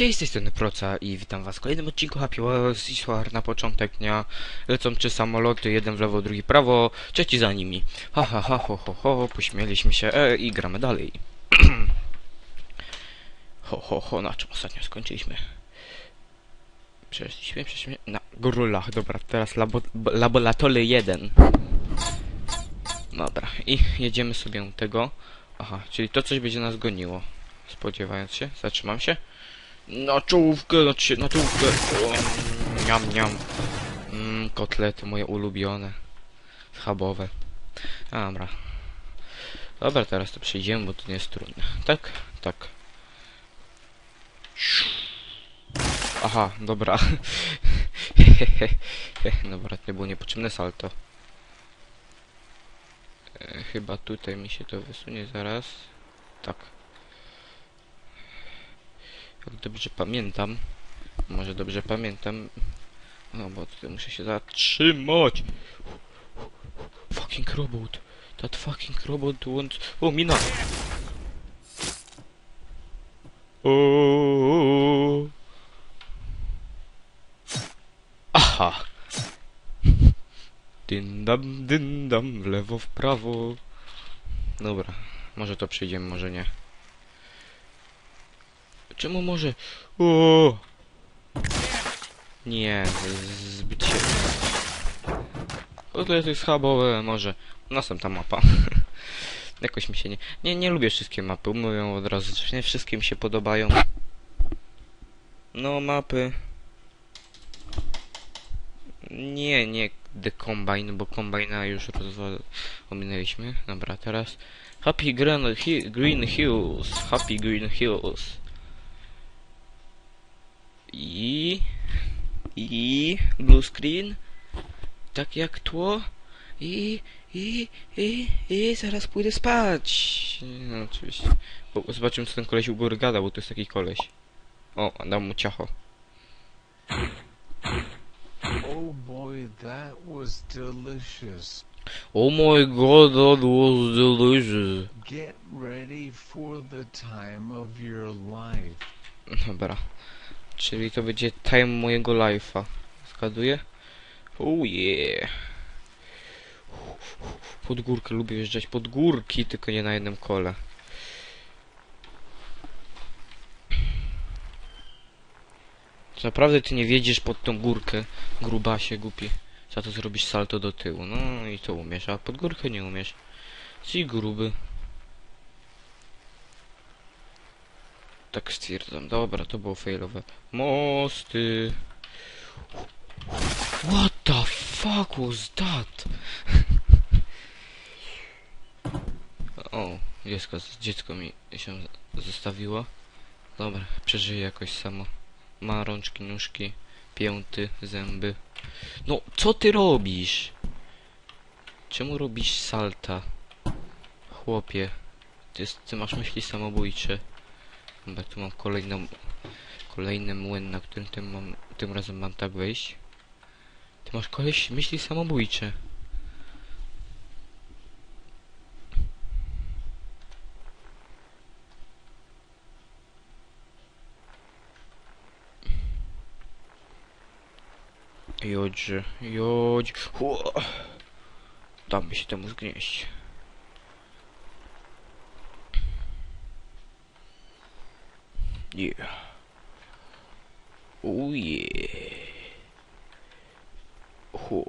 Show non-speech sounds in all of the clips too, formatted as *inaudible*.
Cześć, z tej strony Proca i witam was w kolejnym odcinku Happy Wheels i Soar na początek dnia lecą trzy samoloty, jeden w lewo, drugi prawo, trzeci za nimi. Ha ha ha ho ho ho, pośmieliśmy się e, i gramy dalej. *clears throat* ho ho ho, na czym ostatnio skończyliśmy? Przeszliśmy, przeszliśmy na grulach, dobra, teraz labo, laboratory 1. Dobra, i jedziemy sobie tego. Aha, czyli to coś będzie nas goniło. Spodziewając się, zatrzymam się. Na czołówkę, na, cie- na czołówkę. O, niam, niam. Mm, kotlety moje ulubione. Schabowe. Dobra. Dobra, teraz to przejdziemy, bo to nie jest trudne. Tak? Tak. Aha, dobra. *laughs* dobra, to było niepotrzebne salto. E, chyba tutaj mi się to wysunie zaraz. Tak. Jak dobrze pamiętam. Może dobrze pamiętam. No bo tutaj muszę się zatrzymać. Fucking robot. That fucking robot wants... O, mina! O. Aha! Dyndam, dyndam, w lewo, w prawo. Dobra, może to przejdziemy, może nie. Czemu może? O! Nie, zbyt się. O, to jest schabowe, może. Następna mapa. *laughs* Jakoś mi się nie... Nie, nie lubię wszystkie mapy, mówię od razu, że nie wszystkie mi się podobają. No, mapy... Nie, nie The Combine, bo Combina już rozwal... ominęliśmy. Dobra, teraz... Happy Green, Green Hills, Happy Green Hills. I... I... Blue screen. Tak jak tło. I... I... I... I... Zaraz pójdę spać. No, oczywiście. Bo, zobaczymy co ten koleś u góry gada, bo to jest taki koleś. O, dam mu ciacho. Oh boy, that was delicious. Oh my god, that was delicious. Get ready for the time of your life. Dobra. Czyli to będzie time mojego life'a. Zgaduję? Oh yeah. Pod górkę lubię wjeżdżać pod górki, tylko nie na jednym kole. Naprawdę ty nie wiedziesz pod tą górkę, grubasie głupi. Za to zrobisz salto do tyłu. No i to umiesz, a pod górkę nie umiesz. Ci gruby. Tak stwierdzam. Dobra, to było failowe. Mosty. What the fuck was that? *laughs* o, dziecko, dziecko mi się zostawiło. Dobra, przeżyję jakoś samo. Ma rączki, nóżki, pięty, zęby. No, co ty robisz? Czemu robisz salta? Chłopie, ty, ty masz myśli samobójcze. Dobra, tu mam kolejną, kolejny młyn, na którym tym, mam, tym razem mam tak wejść. Ty masz koleś myśli samobójcze. Jodź, jodź. Ło. Damy się temu zgnieść. Yeah. Oh yeah. Ho.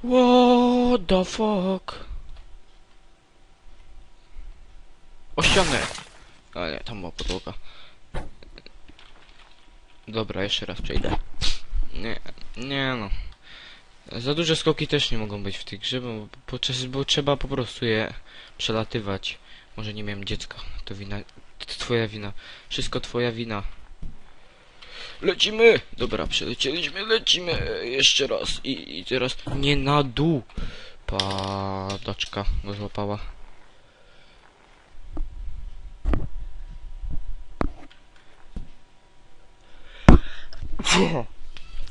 What the fuck? O ścianę! A nie, tam była podłoga. Dobra, jeszcze raz przejdę. Nie, nie no. Za duże skoki też nie mogą być w tej grze, bo, bo, czas- bo trzeba po prostu je przelatywać. Może nie miałem dziecka, to wina, to twoja wina. Wszystko twoja wina. Lecimy! Dobra, przelecieliśmy, lecimy jeszcze raz. I, i teraz nie na dół. Padaczka go złapała.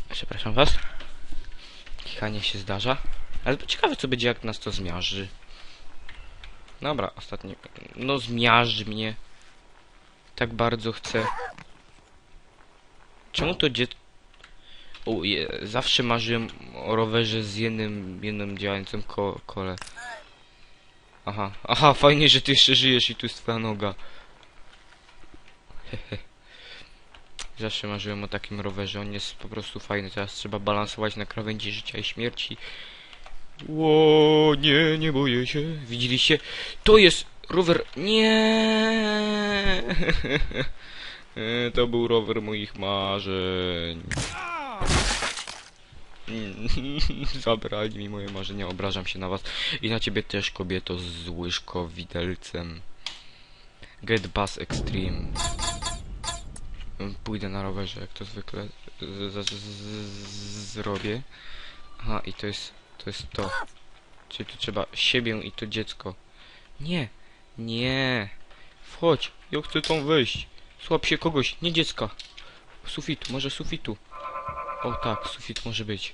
Przepraszam was. Kichanie się zdarza. Ale ciekawe co będzie jak nas to zmiażdży. Dobra, ostatni. No zmiażdż mnie. Tak bardzo chcę. Czemu to dziecko... Zawsze marzyłem o rowerze z jednym, jednym działającym ko kole. Aha, aha, fajnie, że ty jeszcze żyjesz i tu jest twoja noga. Hehe. Zawsze marzyłem o takim rowerze, on jest po prostu fajny. Teraz trzeba balansować na krawędzi życia i śmierci. Ło, nie, nie boję się. Widzieliście? To jest rower. Nie. *laughs* To był rower moich marzeń. *laughs* Zabrali mi moje marzenia, obrażam się na was. I na ciebie też, kobieto, z łyżko widelcem. Get Bus Extreme. Pójdę na rowerze, jak to zwykle z, zrobię. Aha, i to jest, to jest to. Czyli tu trzeba siebie i to dziecko. Nie, nie. Wchodź, ja chcę tam wejść. Słab się kogoś, nie dziecka. Sufitu, może sufitu. O tak, sufit może być.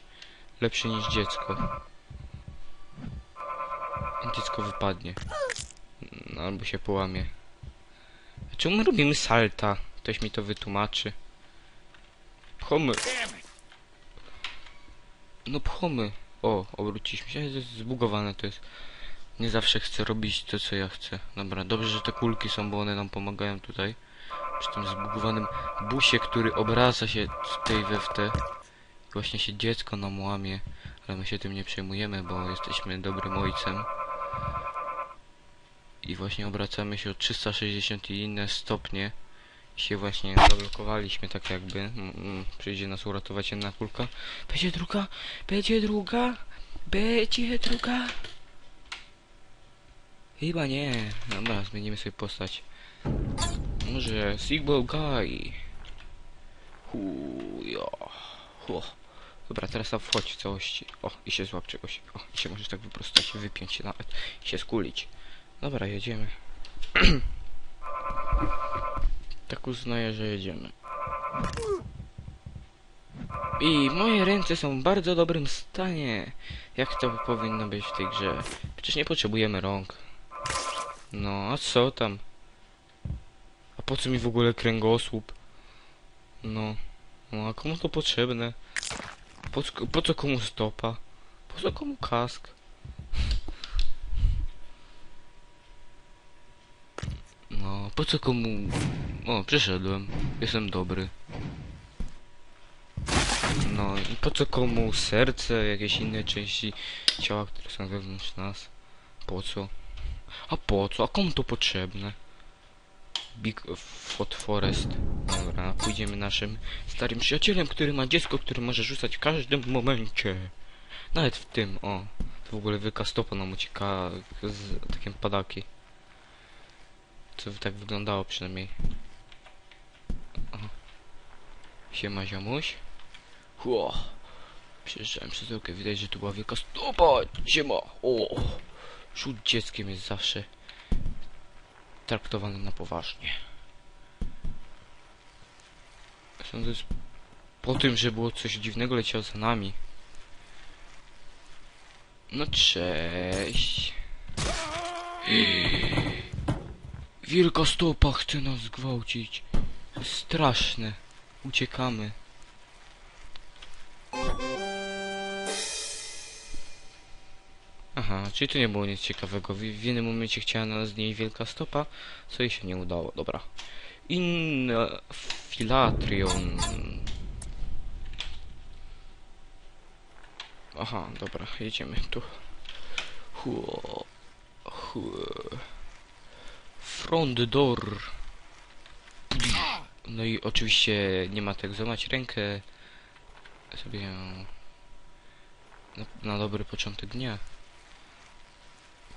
Lepszy niż dziecko. Dziecko wypadnie. Albo się połamie. Czemu my robimy salta? Ktoś mi to wytłumaczy. Pchomy. No pchomy. O, obróciliśmy się. Jest zbugowane to jest. Nie zawsze chcę robić to, co ja chcę. Dobra, dobrze, że te kulki są, bo one nam pomagają tutaj. Przy tym zbugowanym busie, który obraca się tej we w te. Właśnie się dziecko nam łamie. Ale my się tym nie przejmujemy, bo jesteśmy dobrym ojcem. I właśnie obracamy się o 360 i inne stopnie. Się właśnie zablokowaliśmy tak jakby. Przyjdzie nas uratować jedna kulka. Będzie druga? Będzie druga? Będzie druga? Chyba nie. Dobra, zmienimy sobie postać. Może Sigball Guy. Hujo. Hu. Dobra, teraz tam wchodź w całości. O, i się złap czegoś. O, i się możesz tak wyprostować, wypiąć się nawet. I się skulić. Dobra, jedziemy. *clears throat* tak uznaję, że jedziemy. I moje ręce są w bardzo dobrym stanie. Jak to powinno być w tej grze? Przecież nie potrzebujemy rąk. No, a co tam? A po co mi w ogóle kręgosłup? No, no a komu to potrzebne? Po, po co komu stopa? Po co komu kask? No, po co komu... O, przyszedłem. Jestem dobry. No, i po co komu serce, jakieś inne części ciała, które są wewnątrz nas? Po co? A po co? A komu to potrzebne? Big Fat Forest. Dobra, pójdziemy naszym starym przyjacielem, który ma dziecko, które może rzucać w każdym momencie. Nawet w tym, o. W ogóle wielka stopa nam ucieka z takim padaki. Co tak wyglądało przynajmniej. O. Siema ziomuś. Ło. Przejeżdżałem przez drogę, widać, że tu była wielka stopa. Siema. O. Rzut dzieckiem jest zawsze traktowany na poważnie. Sądzę, że po tym, że było coś dziwnego, leciał za nami. No cześć. Wielka stopa chce nas zgwałcić. Straszne. Uciekamy. Aha, czyli tu nie było nic ciekawego. W, w momencie chciała nas z niej wielka stopa, co jej się nie udało. Dobra. Infilatrion. Aha, dobra, jedziemy tu. Hu, hu. Front door. No i oczywiście nie ma tak złamać rękę sobie na, na dobry początek dnia.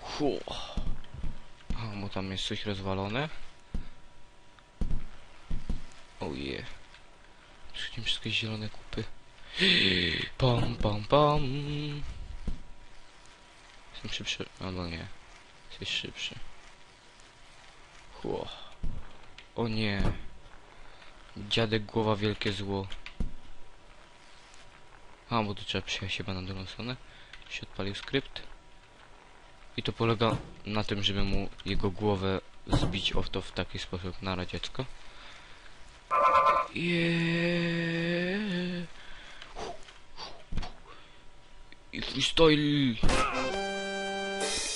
Hu. A, bo tam jest coś rozwalone. Oje. Wszystkim wszystkie zielone kupy. Pam, pam, pam. Jestem szybszy. Albo nie. Jesteś szybszy. Hu. O nie. Dziadek głowa wielkie zło. A, bo tu trzeba przejechać chyba na drugą stronę. Się odpalił skrypt. I to polega na tym, żeby mu jego głowę zbić o to w taki sposób na radziecko. Jeee. I freestyle.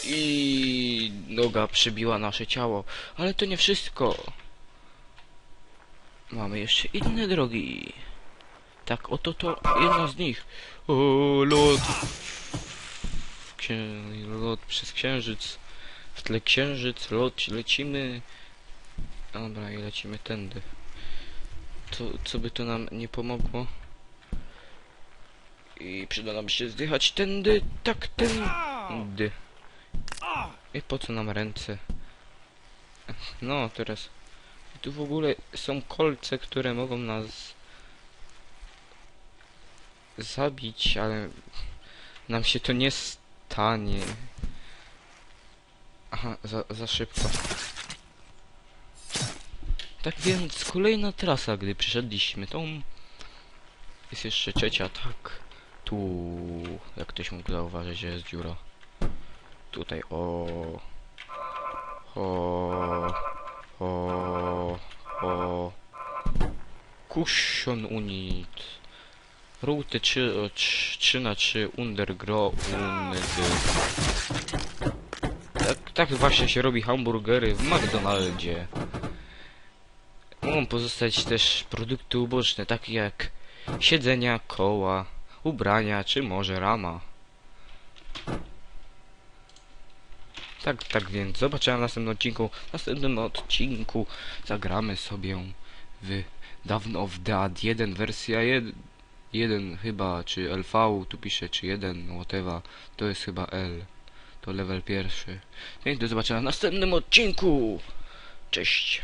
I noga przybiła nasze ciało. Ale to nie wszystko. Mamy jeszcze inne drogi. Tak, oto to jedna z nich. O, lot. Księ... Lot przez księżyc. W tle księżyc, lot, lecimy. Dobra, i lecimy tędy. Co by to nam nie pomogło? I przyda nam się zdychać tędy, tak tędy. I po co nam ręce? No, teraz... Tu w ogóle są kolce, które mogą nas zabić, ale nam się to nie stanie. Aha, za, za szybko. Tak więc kolejna trasa, gdy przeszedliśmy tą jest jeszcze trzecia, tak. Tu, jak ktoś mógł zauważyć, że jest dziura. Tutaj, o, o, o, o. Cushion unit. Ruty 3, 3 na 3 underground. Tak, tak właśnie się robi hamburgery w McDonaldzie. Mogą pozostać też produkty uboczne, takie jak siedzenia, koła, ubrania, czy może rama. Tak, tak więc zobaczymy w następnym odcinku. W następnym odcinku zagramy sobie w dawno w Dead 1 wersja 1, 1 chyba, czy LV, tu pisze czy 1, whatever, to jest chyba L. To level pierwszy. Więc do zobaczenia w następnym odcinku. Cześć.